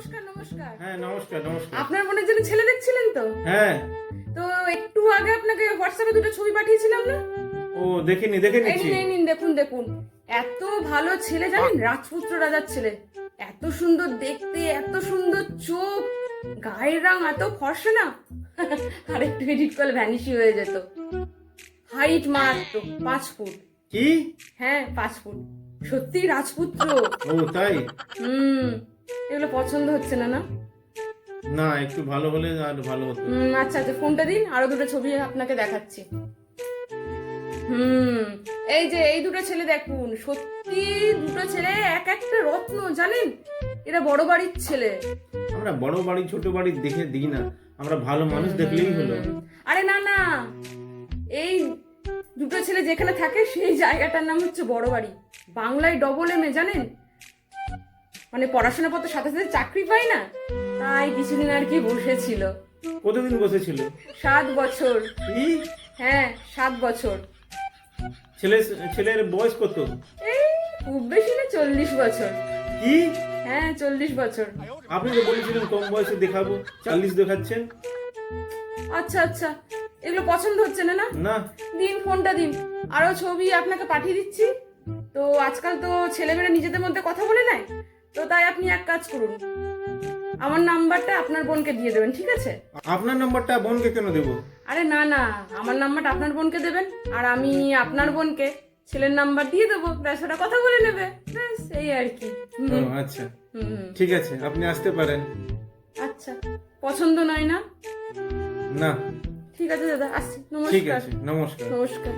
নমস্কার নমস্কার। হ্যাঁ নমস্কার নমস্কার। আপনার বোনের জন্য ছেলে দেখছিলেন তো? হ্যাঁ। তো একটু আগে আপনাকে হোয়াটসঅ্যাপে দুটো ছবি পাঠিয়েছিলাম না? ও দেখিনি দেখে নিচ্ছি। এই নিন দেখুন দেখুন। এত ভালো ছেলে জানেন রাজপুত্র রাজার ছেলে। এত সুন্দর দেখতে এত সুন্দর চোখ গায়ের রং এত ফর্সা না। আর একটু এডিট করলে ভ্যানিশি হয়ে যেত। হাইট মাত্র পাঁচ ফুট। কি? হ্যাঁ পাঁচ ফুট। সত্যি রাজপুত্র। ও তাই? হুম। এগুলো পছন্দ হচ্ছে না না? না একটু ভালো হলে আর ভালো হতো। আচ্ছা আচ্ছা ফোনটা দিন আরও দুটো ছবি আপনাকে দেখাচ্ছি। হুম এই যে এই দুটো ছেলে দেখুন সত্যি দুটো ছেলে এক একটা রত্ন জানেন? এরা বড় বাড়ির ছেলে। আমরা বড় বাড়ি ছোট বাড়ি দেখে দিই না। আমরা ভালো মানুষ দেখলেই হলো। আরে না না এই দুটো ছেলে যেখানে থাকে সেই জায়গাটার নাম হচ্ছে বড় বাড়ি। বাংলায় ডবল এম এ জানেন? মানে পড়াশোনা পত্র সাথে সাথে চাকরি পাই না? তাই কিছুদিন আর কি বসেছিল। কতদিন বসেছিল? সাত বছর। হ্যাঁ সাত বছর। ছেলে ছেলের বয়স কত? এই খুব বেশি না চল্লিশ বছর। কি? হ্যাঁ চল্লিশ বছর। আপনি তো বলেছিলেন কম বয়সে দেখাবো। চাল্লিশ দেখাচ্ছেন। আচ্ছা আচ্ছা। এগুলো পছন্দ হচ্ছে না না? না। দিন ফোনটা দিন। আরও ছবি আপনাকে পাঠিয়ে দিচ্ছি। তো আজকাল তো ছেলেমেয়েরা নিজেদের মধ্যে কথা বলে নেয়। তো তাই আপনি এক কাজ করুন। আমার নাম্বারটা আপনার বোনকে দিয়ে দেবেন ঠিক আছে? আপনার নাম্বারটা বোনকে কেন দেবো? আরে না না আমার নাম্বারটা আপনার বোনকে দেবেন আর আমি আপনার বোনকে ছেলের নাম্বার দিয়ে দেবো ব্যাস ওটা কথা বলে নেবে। ব্যাস এই আর কি। হুম, আচ্ছা। হুম হুম। ঠিক আছে আপনি আসতে পারেন। আচ্ছা পছন্দ নয় না? না। ঠিক আছে দাদা আসছি। ঠিক নমস্কার। আছে নমস্কার। নমস্কার।